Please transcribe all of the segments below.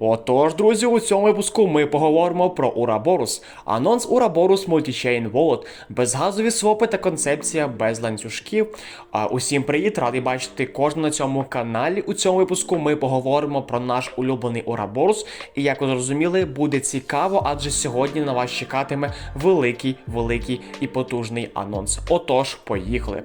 Отож, друзі, у цьому випуску ми поговоримо про Ураборус, анонс Ураборус Multichain Wallet, безгазові свопи та концепція без ланцюжків. Усім привіт, радий бачити кожного на цьому каналі. У цьому випуску ми поговоримо про наш улюблений Ураборус. І як ви зрозуміли, буде цікаво, адже сьогодні на вас чекатиме великий, великий і потужний анонс. Отож, поїхали.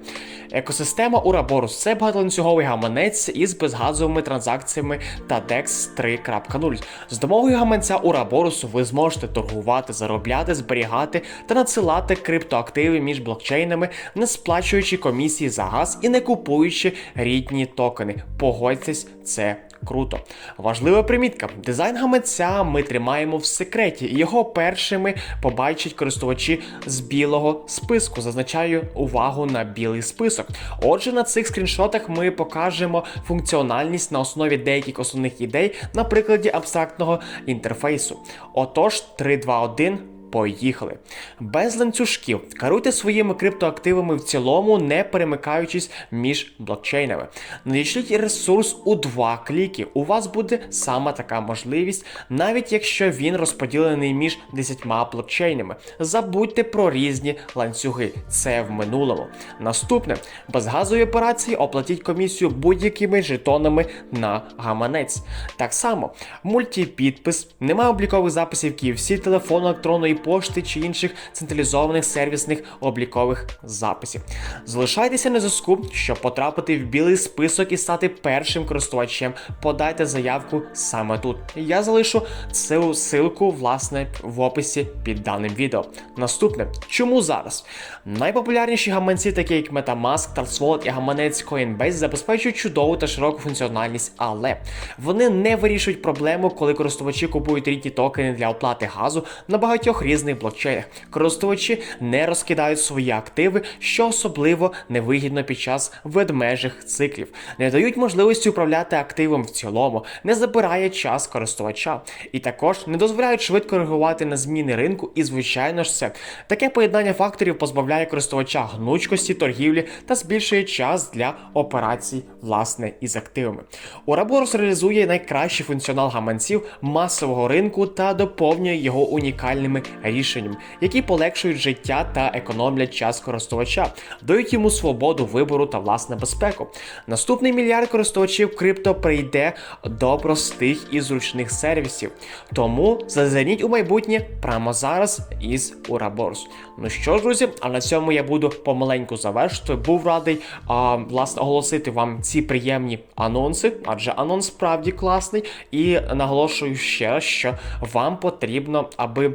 Екосистема Ураборус це багатоланцюговий гаманець із безгазовими транзакціями та DEX 3.0. З допомогою гаманця Ураборусу ви зможете торгувати, заробляти, зберігати та надсилати криптоактиви між блокчейнами, не сплачуючи комісії за газ і не купуючи рідні токени. Погодьтесь, це круто. Важлива примітка: дизайн гаманця ми тримаємо в секреті, його першими побачать користувачі з білого списку. Зазначаю увагу на білий список. Отже, на цих скріншотах ми покажемо функціональність на основі деяких основних ідей на прикладі абстрактного інтерфейсу. Отож, 3, 2, 1. Поїхали. Без ланцюжків. Керуйте своїми криптоактивами в цілому, не перемикаючись між блокчейнами. Надішліть ресурс у два кліки. У вас буде саме така можливість, навіть якщо він розподілений між 10 блокчейнами. Забудьте про різні ланцюги. Це в минулому. Наступне безгазові операції оплатіть комісію будь-якими жетонами на гаманець. Так само, мультипідпис, немає облікових записів KFC, телефону, електронної пошти чи інших централізованих сервісних облікових записів. Залишайтеся на зв'язку, щоб потрапити в білий список і стати першим користувачем. Подайте заявку саме тут. Я залишу цю ссылку, власне, в описі під даним відео. Наступне, чому зараз? Найпопулярніші гаманці, такі як MetaMask, Trust Wallet і гаманець Coinbase, забезпечують чудову та широку функціональність, але вони не вирішують проблему, коли користувачі купують рідні токени для оплати газу на багатьох різних блокчейнах. Користувачі не розкидають свої активи, що особливо невигідно під час ведмежих циклів, не дають можливості управляти активом в цілому, не забирає час користувача, і також не дозволяють швидко реагувати на зміни ринку. І, звичайно ж, це таке поєднання факторів позбавляє користувача гнучкості торгівлі та збільшує час для операцій власне із активами. Ураборус реалізує найкращий функціонал гаманців масового ринку та доповнює його унікальними рішеннями, які полегшують життя та економлять час користувача, дають йому свободу вибору та власне безпеку. Наступний мільярд користувачів крипто прийде до простих і зручних сервісів. Тому зазирніть у майбутнє прямо зараз із Ураборс. Ну що друзі, а на цьому я буду помаленьку завершити. Був радий а, власне оголосити вам ці приємні анонси, адже анонс справді класний. І наголошую ще що вам потрібно, аби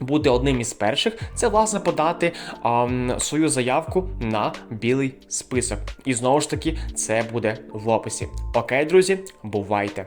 бути одним із перших, це власне подати а, свою заявку на білий список. І знову ж таки, це буде в описі. Окей, друзі, бувайте!